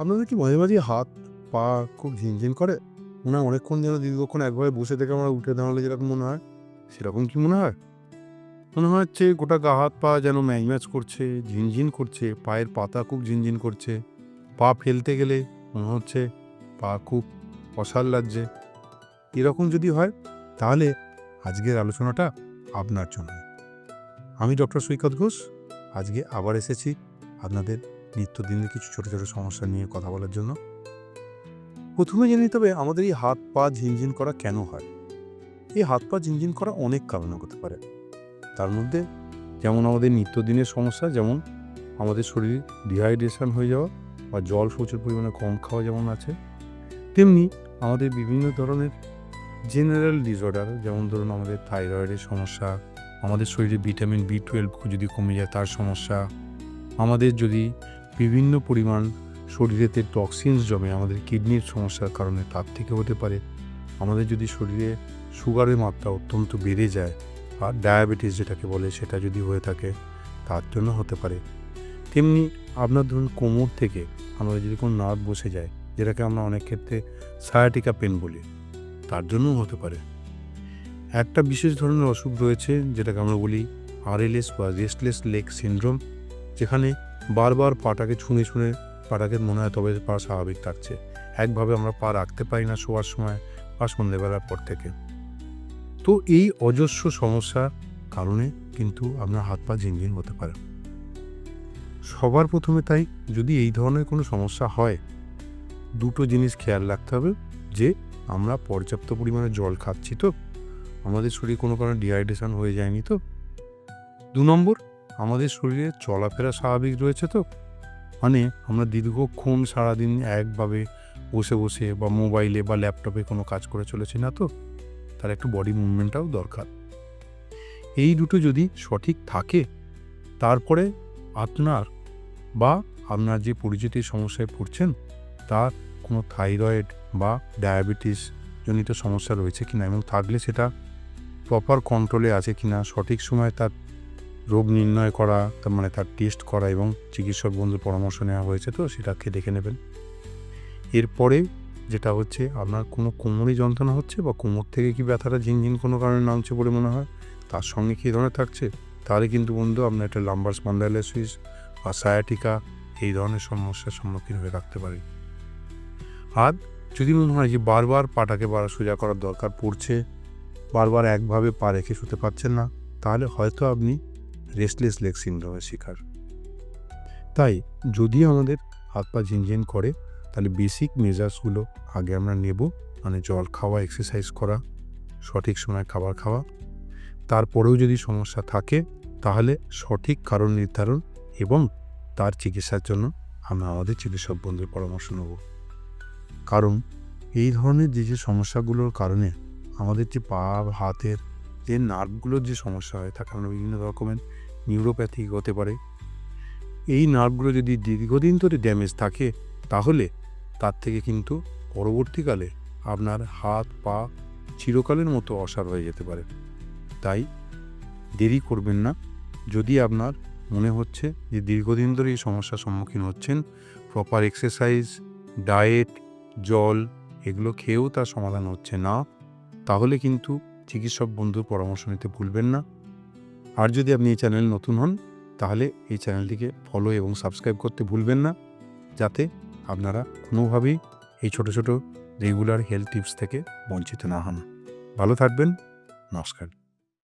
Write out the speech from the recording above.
আপনাদের কি মাঝে মাঝে হাত পা খুব ঝিনঝিন করে? হয় অনেকক্ষণ যেন দীর্ঘক্ষণ একভাবে বসে থেকে আমরা উঠে দাঁড়ালে যেরকম মনে হয়, সেরকম কি মনে হয়? মনে হচ্ছে গোটা গা, হাত, পা যেন ম্যাচ করছে ঝিনঝিন করছে, পায়ের পাতা খুব ঝিনঝিন করছে। পা ফেলতে গেলে মনে হচ্ছে পা খুব অসার লাগছে। এরকম যদি হয়, তাহলে আজকের আলোচনাটা আপনার জন্য আমি ডক্টর সৈকত ঘোষ, আজকে আবার এসেছি আপনাদের নিত্যদিনের কিছু ছোট ছোট সমস্যা নিয়ে কথা বলার জন্য। প্রথমে জেনে নিতে হবে, আমাদের এই হাত পা ঝিনঝিন করা কেন হয়? এই হাত পা ঝিনঝিন করা অনেক কারণে হতে পারে। তার মধ্যে যেমন আমাদের নিত্যদিনের সমস্যা, যেমন আমাদের শরীরে ডিহাইড্রেশন হয়ে যাওয়া বা জল প্রচুর পরিমাণে কম খাওয়া যেমন আছে, তেমনি আমাদের বিভিন্ন ধরনের জেনারেল ডিসঅর্ডার যেমন ধরুন আমাদের থাইরয়েডের সমস্যা, আমাদের শরীরে ভিটামিন বি টুয়েলভ যদি কমে যায় তার সমস্যা, আমাদের যদি বিভিন্ন পরিমাণ শরীরেতে টক্সিনস জমে আমাদের কিডনির সমস্যার কারণে তার থেকে হতে পারে। আমাদের যদি শরীরে সুগারের মাত্রা অত্যন্ত বেড়ে যায় আর ডায়াবেটিস যেটাকে বলে সেটা যদি হয়ে থাকে, তার জন্য হতে পারে। তেমনি আপনার ধরুন কোমর থেকে আমাদের যদি কোনো নার্ভ বসে যায়, যেটাকে আমরা অনেক ক্ষেত্রে সায়াটিকা পেন বলি, তার জন্যও হতে পারে। একটা বিশেষ ধরনের অসুখ রয়েছে, যেটাকে আমরা বলি আরএলএস বা রেস্টলেস লেগ সিনড্রোম যেখানে বারবার পাটাকে ছুঁড়ে ছুঁড়ে পাটাকে মনে হয় তবে পা স্বাভাবিক থাকছে। একভাবে আমরা পা রাখতে পারি না শোয়ার সময় বা সন্ধ্যেবেলার পর থেকে। তো এই অজস্র সমস্যার কারণে কিন্তু আপনার হাত পা ঝিনঝিন হতে পারে। সবার প্রথমে তাই যদি এই ধরনের কোনো সমস্যা হয়, দুটো জিনিস খেয়াল রাখতে হবে যে, আমরা পর্যাপ্ত পরিমাণে জল খাচ্ছি তো, আমাদের শরীরে কোনো কারণে ডিহাইড্রেশন হয়ে যায়নি তো। দু নম্বর আমাদের শরীরে চলাফেরা স্বাভাবিক রয়েছে তো? মানে আমরা দীর্ঘক্ষণ সারাদিন একভাবে বসে বসে বা মোবাইলে বা ল্যাপটপে কোনো কাজ করে চলেছি না তো? তার একটু বডি মুভমেন্টটাও দরকার। এই দুটো যদি সঠিক থাকে, তারপরে আপনার বা আপনার যে পরিচিতির সমস্যায় পড়ছেন, তার কোনো থাইরয়েড বা ডায়াবেটিস জনিত সমস্যা রয়েছে কিনা এবং থাকলে সেটা প্রপার কন্ট্রোলে আছে কিনা, সঠিক সময় তার রোগ নির্ণয় করা, তার মানে তার টেস্ট করা এবং চিকিৎসক বন্ধুর পরামর্শ নেওয়া হয়েছে তো সেটাকে দেখে নেবেন। এরপরে যেটা হচ্ছে, আপনার কোনো কোমরে যন্ত্রণা হচ্ছে বা কোমর থেকে কি ব্যথাটা ঝিনঝিন কোনো কারণে নামছে বলে মনে হয়? তার সঙ্গে কী ধরনের থাকছে? তাহলে কিন্তু বন্ধু আপনার একটা লাম্বার স্পন্ডাইলাইসিস বা সায়াটিকা এই ধরনের সমস্যার সম্মুখীন হয়ে রাখতে পারে। আর যদি মনে হয় যে বারবার পাটাকে বার সোজা করার দরকার পড়ছে, বারবার একভাবে পা রেখে শুতে পারছেন না, তাহলে হয়তো আপনি রেস্টলেস লেগ সিন্ড্রোমের শিকার। তাই যদি আমাদের হাত পা ঝিনঝিন করে, তাহলে বেসিক মেজার্সগুলো আগে আমরা নেব মানে জল খাওয়া এক্সারসাইজ করা, সঠিক সময় খাবার খাওয়া। তারপরেও যদি সমস্যা থাকে, তাহলে সঠিক কারণ নির্ধারণ এবং তার চিকিৎসার জন্য আমরা আমাদের চিকিৎসক বন্ধুর পরামর্শ নেব। কারণ এই ধরনের যে যে সমস্যাগুলোর কারণে আমাদের যে পা, হাতের যে নার্ভগুলোর যে সমস্যা হয় থাকে আমরা বিভিন্ন রকমের নিউরোপ্যাথি হতে পারে। এই নার্ভগুলো যদি দীর্ঘদিন ধরে ড্যামেজ থাকে, তাহলে তার থেকে কিন্তু পরবর্তীকালে আপনার হাত, পা চিরকালের মতো অসার হয়ে যেতে পারে। তাই দেরি করবেন না। যদি আপনার মনে হচ্ছে যে দীর্ঘদিন ধরে এই সমস্যার সম্মুখীন হচ্ছেন প্রপার এক্সারসাইজ ডায়েট জল, এগুলো খেয়েও তার সমাধান হচ্ছে না, তাহলে কিন্তু চিকিৎসক বন্ধুর পরামর্শ নিতে ভুলবেন না। আর যদি আপনি এই চ্যানেল নতুন হন, তাহলে এই চ্যানেলটিকে ফলো এবং সাবস্ক্রাইব করতে ভুলবেন না, যাতে আপনারা কোনোভাবেই এই ছোট ছোট রেগুলার হেলথ টিপস থেকে বঞ্চিত না হন। ভালো থাকবেন, নমস্কার।